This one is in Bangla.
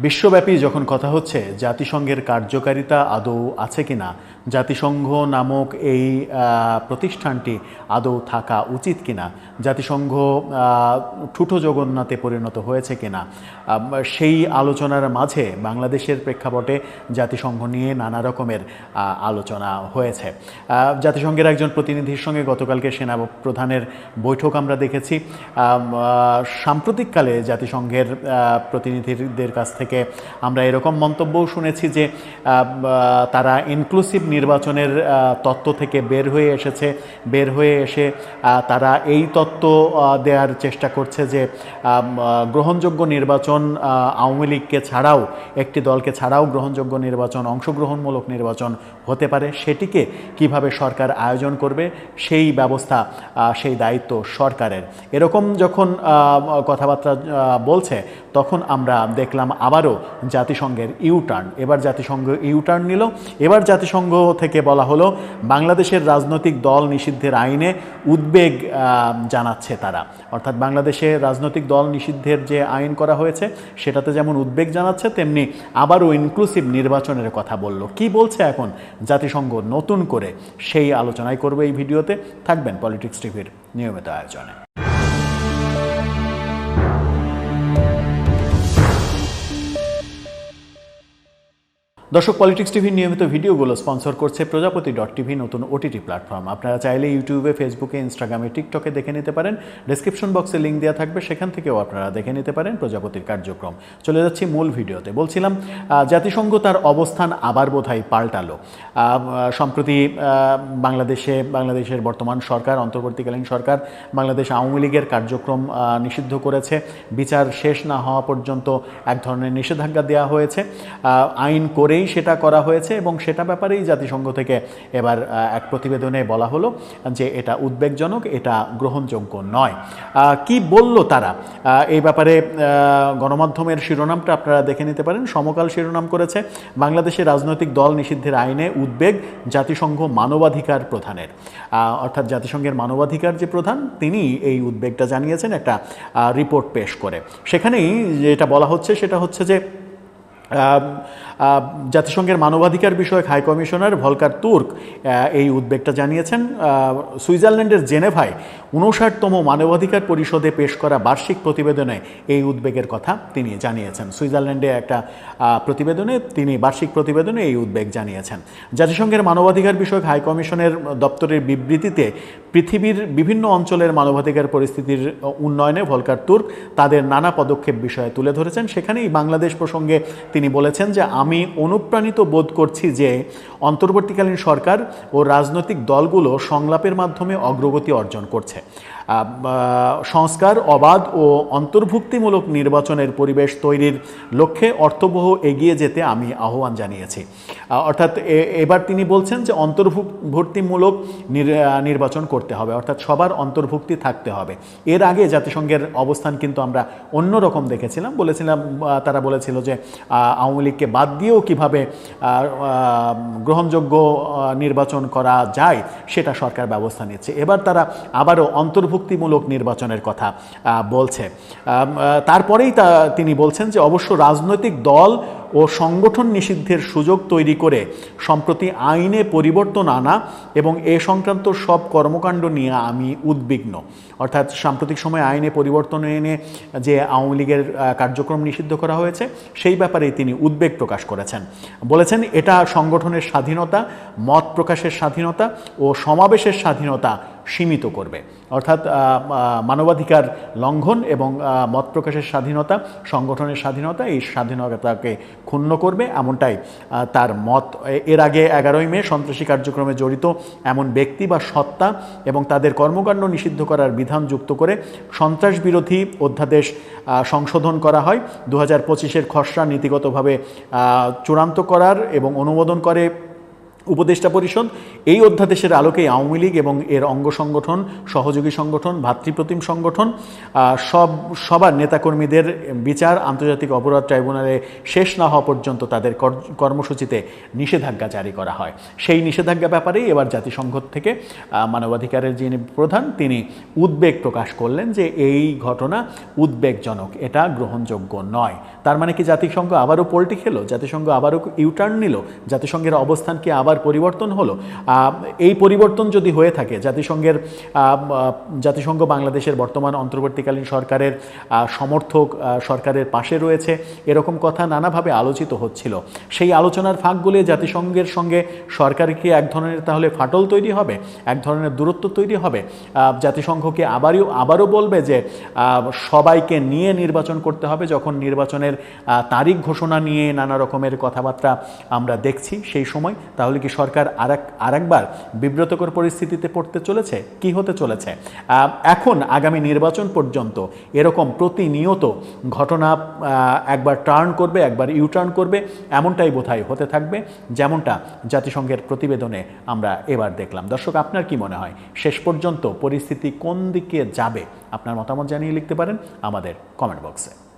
বিশ্বব্যাপী যখন কথা হচ্ছে জাতিসংঘের কার্যকারিতা আদৌ আছে কি না জাতিসংঘ নামক এই প্রতিষ্ঠানটি আদৌ থাকা উচিত কিনা জাতিসংঘ আহ, ঠুটো জগন্নাথে পরিণত হয়েছে কি না সেই আলোচনার মাঝে বাংলাদেশের প্রেক্ষাপটে জাতিসংঘ নিয়ে নানা রকমের আলোচনা হয়েছে। জাতিসংঘের একজন প্রতিনিধির সঙ্গে গতকালকে সেনা প্রধানের বৈঠক আমরা দেখেছি। সাম্প্রতিককালে জাতিসংঘের প্রতিনিধিদের কাছ থেকে আমরা এরকম মন্তব্যও শুনেছি যে তারা ইনক্লুসিভ নির্বাচনের তত্ত্ব থেকে বের হয়ে এসেছে। বের হয়ে এসে তারা এই তত্ত্ব দেওয়ার চেষ্টা করছে যে গ্রহণযোগ্য নির্বাচন আওয়ামী লীগকে ছাড়াও, একটি দলকে ছাড়াও গ্রহণযোগ্য নির্বাচন, অংশগ্রহণমূলক নির্বাচন হতে পারে। সেটিকে কীভাবে সরকার আয়োজন করবে, সেই ব্যবস্থা সেই দায়িত্ব সরকারের। এরকম যখন কথাবার্তা বলছে, তখন আমরা দেখলাম আবারও জাতিসংঘের ইউটার্ন। এবার জাতিসংঘ ইউটার্ন নিল। এবার জাতিসংঘ থেকে বলা হলো, বাংলাদেশের রাজনৈতিক দল নিষিদ্ধের আইনে উদ্বেগ জানাচ্ছে তারা। অর্থাৎ বাংলাদেশে রাজনৈতিক দল নিষিদ্ধের যে আইন করা হয়েছে, সেটাতে যেমন উদ্বেগ জানাচ্ছে, তেমনি আবারও ইনক্লুসিভ নির্বাচনের কথা বলল। কি বলছে এখন জাতিসংঘ নতুন করে? সেই আলোচনায় করবে এই ভিডিওতে। থাকবেন পলিটিক্স টিভির নিয়মিত আয়োজনে। দর্শক পলিটিক্স টিভির নিয়মিত ভিডিওগুলো স্পন্সর করছে প্রজাপতি ডট টিভি নতুন ওটিটি প্ল্যাটফর্ম আপনারা চাইলে ইউটিউবে ফেসবুকে ইনস্টাগ্রামে টিকটকে দেখে নিতে পারেন। ডেসক্রিপশন বক্সে লিঙ্ক দেওয়া থাকবে, সেখান থেকেও আপনারা দেখে নিতে পারেন প্রজাপতির কার্যক্রম। চলে যাচ্ছি মূল ভিডিওতে। বলছিলাম জাতিসংঘ তার অবস্থান আবার বোধহয় পাল্টালো। সম্প্রতি বাংলাদেশে, বাংলাদেশের বর্তমান সরকার, অন্তর্বর্তীকালীন সরকার বাংলাদেশ আওয়ামী লীগের কার্যক্রম নিষিদ্ধ করেছে। বিচার শেষ না হওয়া পর্যন্ত এক ধরনের নিষেধাজ্ঞা দেওয়া হয়েছে। আইন আইন করেই সেটা করা হয়েছে এবং সেটা ব্যাপারেই জাতিসংঘ থেকে এবার এক প্রতিবেদনে বলা হলো যে এটা উদ্বেগজনক, এটা গ্রহণযোগ্য নয়। কি বলল তারা? এই ব্যাপারে গণমাধ্যমের শিরোনামটা আপনারা দেখে নিতে পারেন। সমকাল শিরোনাম করেছে বাংলাদেশের রাজনৈতিক দল নিষিদ্ধের আইনে উদ্বেগ জাতিসংঘ মানবাধিকার প্রধানের। অর্থাৎ জাতিসংঘের মানবাধিকার যে প্রধান, তিনি এই উদ্বেগটা জানিয়েছেন একটা রিপোর্ট পেশ করে। সেখানেই যেটা বলা হচ্ছে সেটা হচ্ছে যে জাতিসংঘের মানবাধিকার বিষয়ক হাই কমিশনার ভলকার তুর্ক এই উদ্বেগটা জানিয়েছেন সুইজারল্যান্ডের জেনেভায় উনষাটতম মানবাধিকার পরিষদে পেশ করা বার্ষিক প্রতিবেদনে এই উদ্বেগের কথা তিনি জানিয়েছেন। সুইজারল্যান্ডে একটা প্রতিবেদনে তিনি বার্ষিক প্রতিবেদনে এই উদ্বেগ জানিয়েছেন। জাতিসংঘের মানবাধিকার বিষয়ক হাই কমিশনের দপ্তরের বিবৃতিতে পৃথিবীর বিভিন্ন অঞ্চলের মানবাধিকার পরিস্থিতির উন্নয়নে ভলকার তুর্ক তাদের নানা পদক্ষেপ বিষয়ে তুলে ধরেছেন। সেখানেই বাংলাদেশ প্রসঙ্গে তিনি বলেছেন যে, আমি অনুপ্রাণিত বোধ করছি যে, অন্তর্বর্তীকালীন সরকার ও রাজনৈতিক দলগুলো সংলাপের মাধ্যমে অগ্রগতি অর্জন করছে। সংস্কার, অবাধ ও অন্তর্ভুক্তিমূলক নির্বাচনের পরিবেশ তৈরির লক্ষ্যে অর্থবহ এগিয়ে যেতে আমি আহ্বান জানিয়েছি। অর্থাৎ এবার তিনি বলছেন যে অন্তর্ভুক্তিমূলক নির্বাচন করতে হবে, অর্থাৎ সবার অন্তর্ভুক্তি থাকতে হবে। এর আগে জাতিসংঘের অবস্থান কিন্তু আমরা অন্য রকম দেখেছিলাম। বলেছিলাম তারা বলেছিল যে আওয়ামী লীগকে বাদ দিয়েও কীভাবে গ্রহণযোগ্য নির্বাচন করা যায়, সেটা সরকার ব্যবস্থা নিচ্ছে। এবার তারা আবারও অন্তর্ভুক্তিমূলক নির্বাচনের কথা বলছে। তারপরেই তা, তিনি বলছেন যে অবশ্য রাজনৈতিক দল ও সংগঠন নিষিদ্ধের সুযোগ তৈরি করে সম্প্রতি আইনে পরিবর্তন আনা এবং এ সংক্রান্ত সব কর্মকাণ্ড নিয়ে আমি উদ্বিগ্ন। অর্থাৎ সাম্প্রতিক সময়ে আইনে পরিবর্তন এনে যে আওয়ামী লীগের কার্যক্রম নিষিদ্ধ করা হয়েছে, সেই ব্যাপারে তিনি উদ্বেগ প্রকাশ করেছেন। বলেছেন এটা সংগঠনের স্বাধীনতা, মত প্রকাশের স্বাধীনতা ও সমাবেশের স্বাধীনতা সীমিত করবে। অর্থাৎ মানবাধিকার লঙ্ঘন এবং মত প্রকাশের স্বাধীনতা, সংগঠনের স্বাধীনতা, এই স্বাধীনতাকে ক্ষুণ্ণ করবে এমনটাই তার মত। এর আগে এগারোই মে সন্ত্রাসী কার্যক্রমে জড়িত এমন ব্যক্তি বা সত্তা এবং তাদের কর্মকাণ্ড নিষিদ্ধ করার বিধান যুক্ত করে সন্ত্রাস বিরোধী অধ্যাদেশ সংশোধন করা হয়। দু হাজার পঁচিশের খসড়া নীতিগতভাবে চূড়ান্ত করার এবং অনুমোদন করে উপদেষ্টা পরিষদ, এই অধ্যাদেশের আলোকে আওয়ামী লীগ এবং এর অঙ্গ সংগঠন, সহযোগী সংগঠন, ভাতৃপ্রতিম সংগঠন সব, সবার নেতাকর্মীদের বিচার, আন্তর্জাতিক অপরাধ ট্রাইব্যুনালে শেষ না হওয়া পর্যন্ত তাদের কর- কর্মসূচিতে নিষেধাজ্ঞা জারি করা হয়। সেই নিষেধাজ্ঞা ব্যাপারেই এবার জাতিসংঘ থেকে মানবাধিকারের যিনি প্রধান, তিনি উদ্বেগ প্রকাশ করলেন যে এই ঘটনা উদ্বেগজনক, এটা গ্রহণযোগ্য নয়। তার মানে কি জাতিসংঘ আবারও পোল্টি খেলো? জাতিসংঘ আবারও ইউটার্ন নিল? জাতিসংঘের অবস্থান কি আবার পরিবর্তন হলো এই পরিবর্তন যদি হয়ে থাকে, জাতিসংঘের জাতিসংঘ বাংলাদেশের বর্তমান অন্তর্বর্তীকালীন সরকারের সমর্থক সরকারের পাশে রয়েছে, এরকম কথা নানাভাবে আলোচিত হচ্ছিল। সেই আলোচনার ফাঁক গলিয়ে জাতিসংঘের সঙ্গে সরকারকে এক ধরনের তাহলে ফাটল তৈরি হবে, এক ধরনের দূরত্ব তৈরি হবে। জাতিসংঘকে আবারও আবারও বলবে যে সবাইকে নিয়ে নির্বাচন করতে হবে, যখন নির্বাচনের তারিখ ঘোষণা নিয়ে নানা রকমের কথাবার্তা আমরা দেখছি সেই সময়, তাহলে কি সরকার আরেক, আরেকবার বিব্রতকর পরিস্থিতিতে পড়তে চলেছে, কি হতে চলেছে? এখন আগামী নির্বাচন পর্যন্ত এরকম প্রতিনিয়ত ঘটনা একবার টার্ন করবে, একবার ইউটার্ন করবে, এমনটাই বোধহয় হতে থাকবে, যেমনটা জাতিসংঘের প্রতিবেদনে আমরা এবার দেখলাম। দর্শক, আপনার কি মনে হয়? শেষ পর্যন্ত পরিস্থিতি কোন দিকে যাবে? আপনার মতামত জানিয়ে লিখতে পারেন আমাদের কমেন্ট বক্সে।